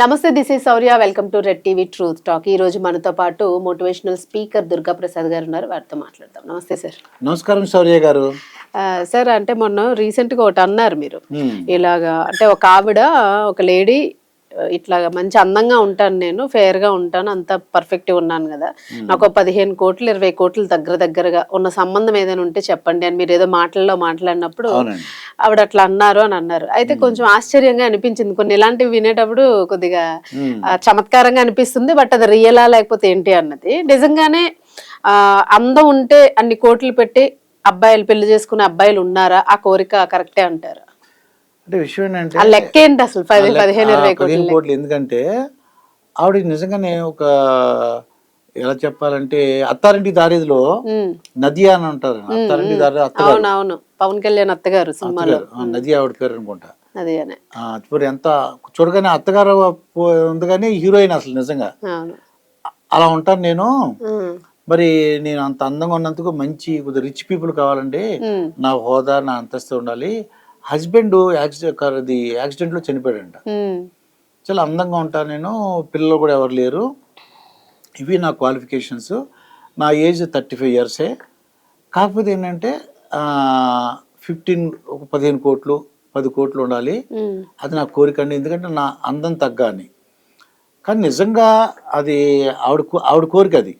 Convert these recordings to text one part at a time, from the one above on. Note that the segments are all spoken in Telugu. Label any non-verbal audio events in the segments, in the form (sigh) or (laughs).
నమస్తే this is Sourya. Welcome to Red TV Truth Talk. ఈ రోజు మనతో పాటు మోటివేషనల్ స్పీకర్ దుర్గా ప్రసాద్ గారు ఉన్నారు. వారితో మాట్లాడదాం. నమస్తే సార్. నమస్కారం శౌర్య గారు. సార్ అంటే మొన్న రీసెంట్గా ఒకటి అన్నారు మీరు. ఇలాగా అంటే ఒక ఆవిడ ఒక లేడీ ఇట్లా మంచి అందంగా ఉంటాను నేను ఫేర్గా ఉంటాను అంత పర్ఫెక్ట్ ఉన్నాను కదా. నాకు పదిహేను కోట్లు ఇరవై కోట్లు దగ్గర దగ్గరగా ఉన్న సంబంధం ఏదైనా ఉంటే చెప్పండి అని మీరు ఏదో మాటల్లో మాట్లాడినప్పుడు ఆవిడ అట్లా అన్నారు అని అన్నారు. అయితే కొంచెం ఆశ్చర్యంగా అనిపించింది. కొన్ని ఇలాంటివి వినేటప్పుడు కొద్దిగా చమత్కారంగా అనిపిస్తుంది బట్ అది రియలా లేకపోతే ఏంటి అన్నది. నిజంగానే ఆ అందం ఉంటే అన్ని కోట్లు పెట్టి అబ్బాయిలు పెళ్ళి చేసుకునే అబ్బాయిలు ఉన్నారా? ఆ కోరిక కరెక్టే అంటారు. అంటే విషయం ఏంటంటే లెక్క ఏంటి అసలు? పది పదిహేను ఇరవై కోట్లు ఎందుకంటే ఆవిడ నిజంగానే ఒక ఎలా చెప్పాలంటే అత్తారింటి దారిలో ఉమ్, నది అని అంటారు. అత్తారింటి దారి అత్తగారు. అవును అవును పవన్ కళ్యాణ్ అత్తగారు సినిమాలో. నది ఆవిడ పేరు అనుకుంటా. చూడు ఎంత చూడగానే అత్తగారు ఉంది కానీ హీరోయిన్ అసలు నిజంగా. అలా ఉంటాను నేను. మరి నేను అంత అందంగా ఉన్నందుకు మంచి కొద్దిగా రిచ్ పీపుల్ కావాలండి నా హోదా నా అంతస్తు ఉండాలి. హస్బెండ్ యాక్సిడెంట్ యాక్సిడెంట్లో చనిపోయాడంట. చాలా అందంగా ఉంటాను నేను పిల్లలు కూడా ఎవరు లేరు. ఇవి నా క్వాలిఫికేషన్స్. నా ఏజ్ థర్టీ ఫైవ్ ఇయర్సే. కాకపోతే ఏంటంటే ఫిఫ్టీన్ ఒక పదిహేను కోట్లు పది కోట్లు ఉండాలి. అది నా కోరిక అండి. ఎందుకంటే నా అందం తగ్గ అని కానీ నిజంగా అది ఆవిడ ఆవిడ కోరిక అది.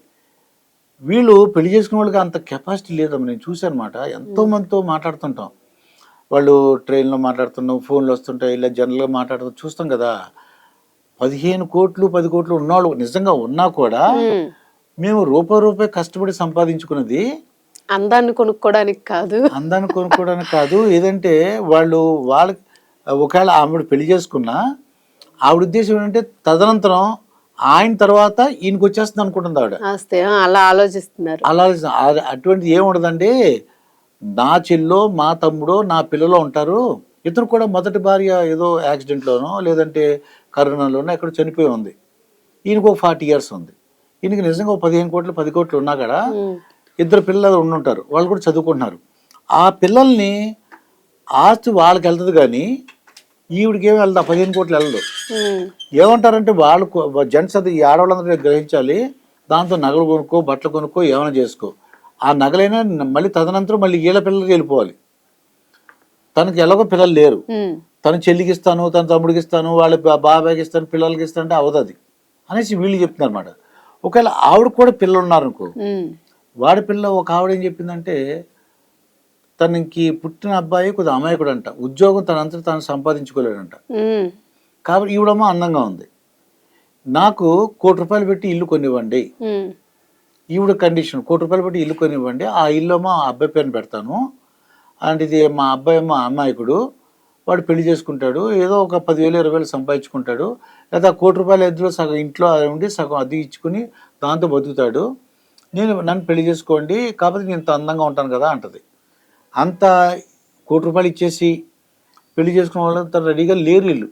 వీళ్ళు పెళ్ళి చేసుకునే వాళ్ళకి అంత కెపాసిటీ లేదమ్మా. నేను చూశాను అనమాట ఎంతో మందితో మాట్లాడుతుంటాం. వాళ్ళు ట్రైన్లో మాట్లాడుతున్నాం ఫోన్లు వస్తుంటాయి ఇలా జనరల్గా మాట్లాడుతూ చూస్తాం కదా. పదిహేను కోట్లు పది కోట్లు ఉన్నవాళ్ళు నిజంగా ఉన్నా కూడా. మేము రూపాయి రూపాయి కష్టపడి సంపాదించుకున్నది అందాన్ని కొనుక్కోవడానికి కాదు. అందాన్ని కొనుక్కోవడానికి కాదు. ఏదంటే వాళ్ళు వాళ్ళకి ఒకవేళ ఆవిడ పెళ్ళి చేసుకున్నా ఆవిడ ఉద్దేశం ఏంటంటే తదనంతరం ఆయన తర్వాత ఈయనకి వచ్చేస్తుంది అనుకుంటుంది ఆవిడ. అలా ఆలోచిస్తున్నారు. అలా అటువంటిది ఏమి ఉండదండి నా చెల్లో మా తమ్ముడో నా పిల్లలో ఉంటారు. ఇతను కూడా మొదటి భార్య ఏదో యాక్సిడెంట్లోనో లేదంటే కరోనాలోనో ఎక్కడ చనిపోయి ఉంది. ఈయనకు ఒక ఫార్టీ ఇయర్స్ ఉంది. ఈయనకి నిజంగా ఒక పదిహేను కోట్లు పది కోట్లు ఉన్నా ఉమ్, ఇద్దరు పిల్లలు ఉండుంటారు. వాళ్ళు కూడా చదువుకుంటున్నారు. ఆ పిల్లల్ని ఆస్తి వాళ్ళకి వెళ్తుంది కానీ ఈవిడికి ఏమి వెళ్దా పదిహేను కోట్లు వెళ్ళదు ఏమంటారంటే వాళ్ళు జెంట్స్ అది ఈ ఆడవాళ్ళందరూ గ్రహించాలి. దాంతో నగలు కొనుక్కో బట్టలు కొనుక్కో ఏమైనా చేసుకో. ఆ నగలైనా మళ్ళీ తదనంతరం మళ్ళీ వీళ్ళ పిల్లలకి వెళ్ళిపోవాలి. తనకి ఎలాగో పిల్లలు లేరు. తన చెల్లికి ఇస్తాను తన తమ్ముడికి ఇస్తాను వాళ్ళ బాబాయ్కి ఇస్తాను పిల్లలకి ఇస్తాను అంటే అవదు అది అనేసి వీళ్ళు చెప్తున్నారు అనమాట ఒకవేళ ఆవిడ కూడా పిల్లలు ఉన్నారనుకో వాడి పిల్ల ఒక ఆవిడ ఏం చెప్పిందంటే తనకి పుట్టిన అబ్బాయి కొద్దిగా అమాయకుడు అంట ఉద్యోగం తనంతట తాను సంపాదించుకోలేడంట. కాబట్టి ఈవిడమ్మ అందంగా ఉంది. నాకు కోటి రూపాయలు పెట్టి ఇల్లు కొనివ్వండి. ఈవిడ కండిషన్ కోటి రూపాయలు పెట్టి ఇల్లు కొనివ్వండి ఆ ఇల్లు మా అబ్బాయి పేరుని పెడతాను. అండ్ ఇది మా అబ్బాయి మా అమాయకుడు వాడు పెళ్ళి చేసుకుంటాడు ఏదో ఒక పదివేలు ఇరవై వేలు సంపాదించుకుంటాడు లేదా కోటి రూపాయల ఎద్దులో సగం ఇంట్లో ఉండి సగం అది ఇచ్చుకుని దాంతో బతుకుతాడు. నేను నన్ను పెళ్ళి చేసుకోండి కాకపోతే నేను ఇంత అందంగా ఉంటాను కదా అంటది. అంత కోటి రూపాయలు ఇచ్చేసి పెళ్ళి చేసుకున్న వాళ్ళంతా రెడీగా లేరు వీళ్ళు.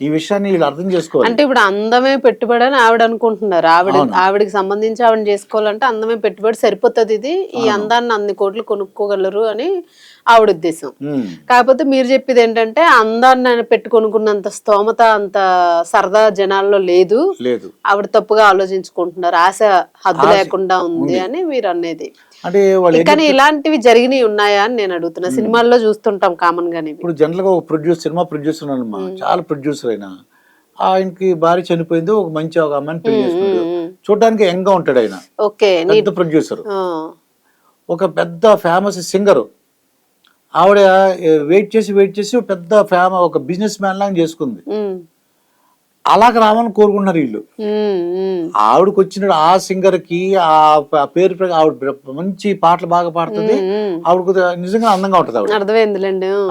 ఈ విషయాన్ని వీళ్ళు అర్థం చేసుకోవాలి. అంటే ఇప్పుడు అందమే పెట్టుబడి అని ఆవిడ అనుకుంటున్నారు. ఆవిడ ఆవిడకి సంబంధించి ఆవిడ చేసుకోవాలంటే అందమే పెట్టుబడి సరిపోతుంది ఇది. ఈ అందాన్ని అన్ని కోట్లు కొనుక్కోగలరు అని ఆవిడ ఉద్దేశం. కాకపోతే మీరు చెప్పేది ఏంటంటే అందాన్ని ఆయన పెట్టి కొనుక్కున్నంత స్తోమత అంత సరదా జనాల్లో లేదు. లేదు. ఆవిడ తప్పుగా ఆలోచించుకుంటున్నారు. ఆశ హద్దు లేకుండా ఉంది అని మీరు అనేది. అంటే కానీ ఇలాంటివి జరిగినాయి ఉన్నాయా అని నేను అడుగుతున్నా. సినిమాల్లో చూస్తుంటాం కామన్ గానే. ఇప్పుడు జనరల్గా ఒక ప్రొడ్యూస్ సినిమా ప్రొడ్యూసర్ చాలా ప్రొడ్యూసర్ అయినా ఆయనకి భార్య చనిపోయింది ఒక మంచి ఒక అమ్మాయిని పెళ్ళి చేసుకున్నాడు. చూడడానికి యంగ్గా ఉంటాడు ఆయన. పెద్ద ప్రొడ్యూసర్ ఒక పెద్ద ఫేమస్ సింగర్ ఆవిడ వెయిట్ చేసి వెయిట్ చేసి పెద్ద ఫేమ ఒక బిజినెస్ మ్యాన్ లాగా చేసుకుంది. అలాగ రావాలని కోరుకుంటున్నారు వీళ్ళు. ఆవిడకి వచ్చిన ఆ సింగర్కి ఆ పేరు ఆవిడ మంచి పాటలు బాగా పాడుతుంది. ఆవిడ నిజంగా అందంగా ఉంటుంది ఆవిడ.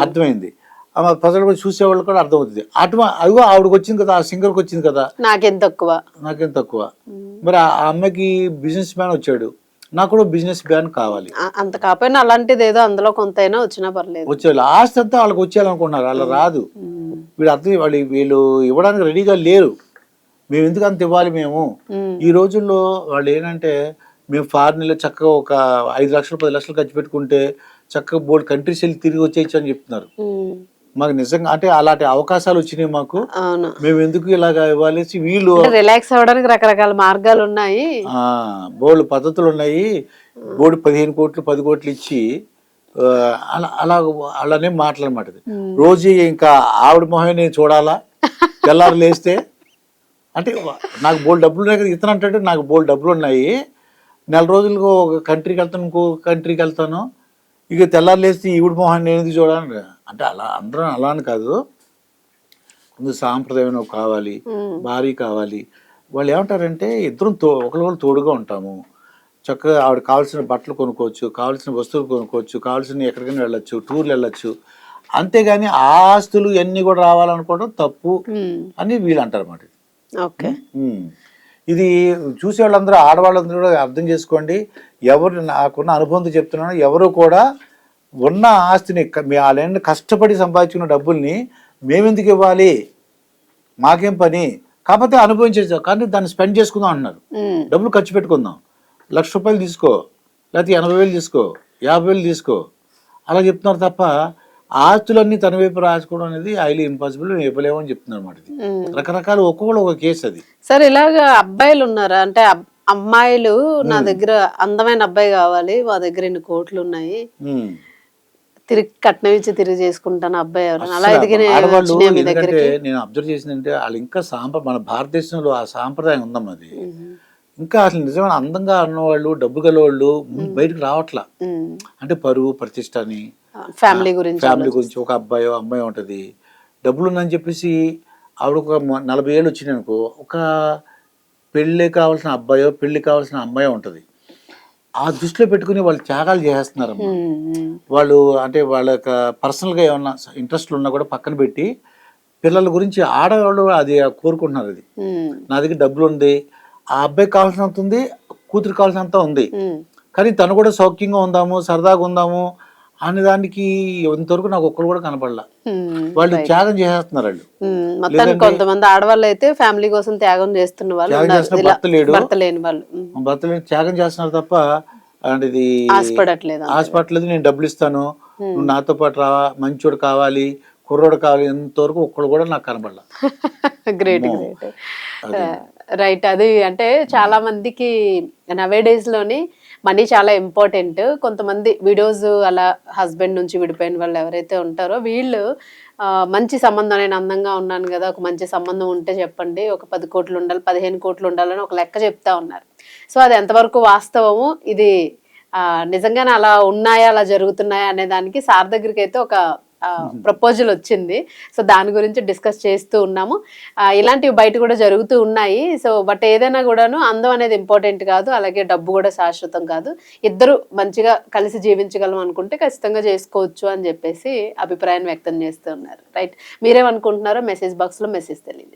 అర్థమైంది. ప్రజలు కూడా చూసేవాళ్ళు కూడా అర్థమవుతుంది. అటు అదిగో ఆవిడకి వచ్చింది కదా ఆ సింగర్కి వచ్చింది కదా. నాకేం తక్కువ. నాకేం తక్కువ. మరి ఆ అమ్మాయికి బిజినెస్ మ్యాన్ వచ్చాడు. నాకు కూడా బిజినెస్ మ్యాన్ కావాలి. అంత కాకపోయినా అలాంటిది ఏదో అందులో కొంత అయినా వచ్చినా పర్లేదు. వచ్చే ఆస్తి అంతా వాళ్ళకి వచ్చేయాలనుకుంటున్నారు. అలా రాదు. వీళ్ళు అర్థం వాళ్ళు వీళ్ళు ఇవ్వడానికి రెడీగా లేరు. మేము ఎందుకు అంత ఇవ్వాలి మేము? ఈ రోజుల్లో వాళ్ళు ఏంటంటే మేము ఫారిన్లో చక్కగా ఒక ఐదు లక్షలు పది లక్షలు ఖర్చు పెట్టుకుంటే చక్కగా బోర్డు కంట్రీస్ వెళ్ళి తిరిగి వచ్చేయచ్చు అని చెప్తున్నారు. మాకు నిజంగా అంటే అలాంటి అవకాశాలు వచ్చినాయి మాకు. అవును. మేము ఎందుకు ఇలాగ ఇవ్వాలి వీళ్ళు రిలాక్స్ అవ్వడానికి రకరకాల మార్గాలు ఉన్నాయి. ఆ, బోల్డ్ పద్ధతులు ఉన్నాయి. బోర్డు పదిహేను కోట్లు పది కోట్లు ఇచ్చి అలా అలా అలానే మాటలన్నమాట ఇది. రోజు ఇంకా ఆవిడ మొహమే నేను చూడాలా? (laughs) తెల్లారు లేస్తే? అంటే నాకు బోల్డ్ డబ్బులు ఉన్నాయి కదా ఇతను అంటే నాకు బోల్డ్ డబ్బులు ఉన్నాయి. నెల రోజులకు ఒక కంట్రీకి వెళ్తాను ఇంకో కంట్రీకి వెళ్తాను. ఇక తెల్లారు లేస్తే ఈవిడ మొహాన్ని నేను ఎందుకు చూడాలి? అంటే అలా అందరం అలా అని కాదు. ముందు సాంప్రదాయం కావాలి భారీ కావాలి. వాళ్ళు ఏమంటారంటే ఇద్దరం తో ఒకరికొకరు తోడుగా ఉంటాము. చక్కగా ఆవిడ కావాల్సిన బట్టలు కొనుక్కోవచ్చు కావాల్సిన వస్తువులు కొనుక్కోవచ్చు కావాల్సిన ఎక్కడికైనా వెళ్ళొచ్చు టూర్లు వెళ్ళొచ్చు. అంతేగాని ఆస్తులు ఇవన్నీ కూడా రావాలనుకోవడం తప్పు అని వీళ్ళు అంటారు అన్నమాట ఓకే. ఇది చూసే వాళ్ళందరూ ఆడవాళ్ళందరూ కూడా అర్థం చేసుకోండి. ఎవరు నాకున్న అనుభవంతో చెప్తున్నాను ఎవరు కూడా ఉన్న ఆస్తిని మీ వాళ్ళని కష్టపడి సంపాదించుకున్న డబ్బుల్ని మేమెందుకు ఇవ్వాలి? మాకేం పని? కాకపోతే అనుభవించేసాం కానీ దాన్ని స్పెండ్ చేసుకుందాం అంటున్నారు డబ్బులు ఖర్చు పెట్టుకుందాం. లక్ష రూపాయలు తీసుకో. లేకపోతే ఎనభై వేలు తీసుకో. యాభై వేలు తీసుకో. అలా చెప్తున్నారు తప్ప ఆస్తులన్నీ తన వైపు రాసుకోవడం అనేది హైలీ ఇంపాసిబుల్ ఇవ్వలేము అని చెప్తున్నారు అన్నమాట ఇది. రకరకాల ఒక్కొక్కరు ఒక కేసు అది. సరే ఇలాగ అబ్బాయిలు ఉన్నారా? అంటే అమ్మాయిలు నా దగ్గర అందమైన అబ్బాయి కావాలి మా దగ్గర ఇన్ని కోట్లు ఉన్నాయి. తిరిగి కట్నం ఇచ్చి తిరిగి చేసుకుంటాను అబ్బాయి ఎవరైనా. అలా ఎదిగిన మీ దగ్గరికి. నేను అబ్జర్వ్ చేసిందంటే వాళ్ళు ఇంకా సాంప్ర మన భారతదేశంలో ఆ సాంప్రదాయం ఉందమ్మా అది. ఇంకా అసలు నిజమైన అందంగా ఉన్నవాళ్ళు డబ్బు గలవాళ్ళు బయటకు రావట్లా. అంటే పరువు ప్రతిష్ట అని. ఫ్యామిలీ గురించి ఫ్యామిలీ గురించి ఒక అబ్బాయో అమ్మాయి ఉంటది. డబ్బులు ఉందని చెప్పేసి ఆవిడ ఒక నలభై ఏళ్ళు వచ్చినాయి అనుకో ఒక పెళ్ళి కావాల్సిన అబ్బాయో పెళ్ళి కావాల్సిన అమ్మాయో ఉంటది. ఆ దృష్టిలో పెట్టుకుని వాళ్ళు త్యాగాలు ఉమ్, వాళ్ళు అంటే వాళ్ళ యొక్క పర్సనల్గా ఏమన్నా ఇంట్రెస్ట్లు ఉన్నా కూడా పక్కన పెట్టి పిల్లల గురించి ఆడవాళ్ళు అది కోరుకుంటున్నారు అది. నా దగ్గర డబ్బులు ఉంది ఆ అబ్బాయి కావాల్సినంత ఉంది కూతురు కావాల్సినంత ఉంది. కానీ తను కూడా సౌఖ్యంగా ఉందాము సరదాగా ఉందాము అనే దానికి ఇంతవరకు నాకు ఒక్కరు కూడా కనపడలా. వాళ్ళు త్యాగం చేసేస్తున్నారు వాళ్ళు. మొత్తానికి కొంతమంది ఆడవాళ్ళు అయితే ఫ్యామిలీ కోసం త్యాగం చేస్తున్న వాళ్ళు భర్త లేడు. భర్త లేని వాళ్ళు. త్యాగం చేస్తున్నారు తప్ప అంటే ఇది ఆశపడట్లేదు నేను డబ్బులు ఇస్తాను నువ్వు నాతో పాటు రావా మంచోడు కావాలి కుర్రోడు కావాలి ఇంతవరకు ఒక్కడు కూడా నాకు కనపడలా. గ్రేట్ గ్రేట్ రైట్ అది. అంటే చాలా మందికి నవే డేస్లోని మనీ చాలా ఇంపార్టెంట్. కొంతమంది విడోస్ అలా హస్బెండ్ నుంచి విడిపోయిన వాళ్ళు ఎవరైతే ఉంటారో వీళ్ళు మంచి సంబంధం నేను అందంగా ఉన్నాను కదా ఒక మంచి సంబంధం ఉంటే చెప్పండి ఒక పది కోట్లు ఉండాలి పదిహేను కోట్లు ఉండాలని ఒక లెక్క చెప్తా ఉన్నారు. సో అది ఎంతవరకు వాస్తవము? ఇది నిజంగానే అలా ఉన్నాయా అలా జరుగుతున్నాయా అనే దానికి సార్ దగ్గరికి అయితే ఒక ప్రపోజల్ వచ్చింది. సో దాని గురించి డిస్కస్ చేస్తూ ఉన్నాము. ఇలాంటివి బయట కూడా జరుగుతూ ఉన్నాయి. సో బట్ ఏదైనా కూడాను అందం అనేది ఇంపార్టెంట్ కాదు. అలాగే డబ్బు కూడా శాశ్వతం కాదు. ఇద్దరు మంచిగా కలిసి జీవించగలం అనుకుంటే ఖచ్చితంగా చేసుకోవచ్చు అని చెప్పేసి అభిప్రాయం వ్యక్తం చేస్తూ ఉన్నారు. రైట్. మీరేమనుకుంటున్నారో మెసేజ్ బాక్స్లో మెసేజ్ తెలియదు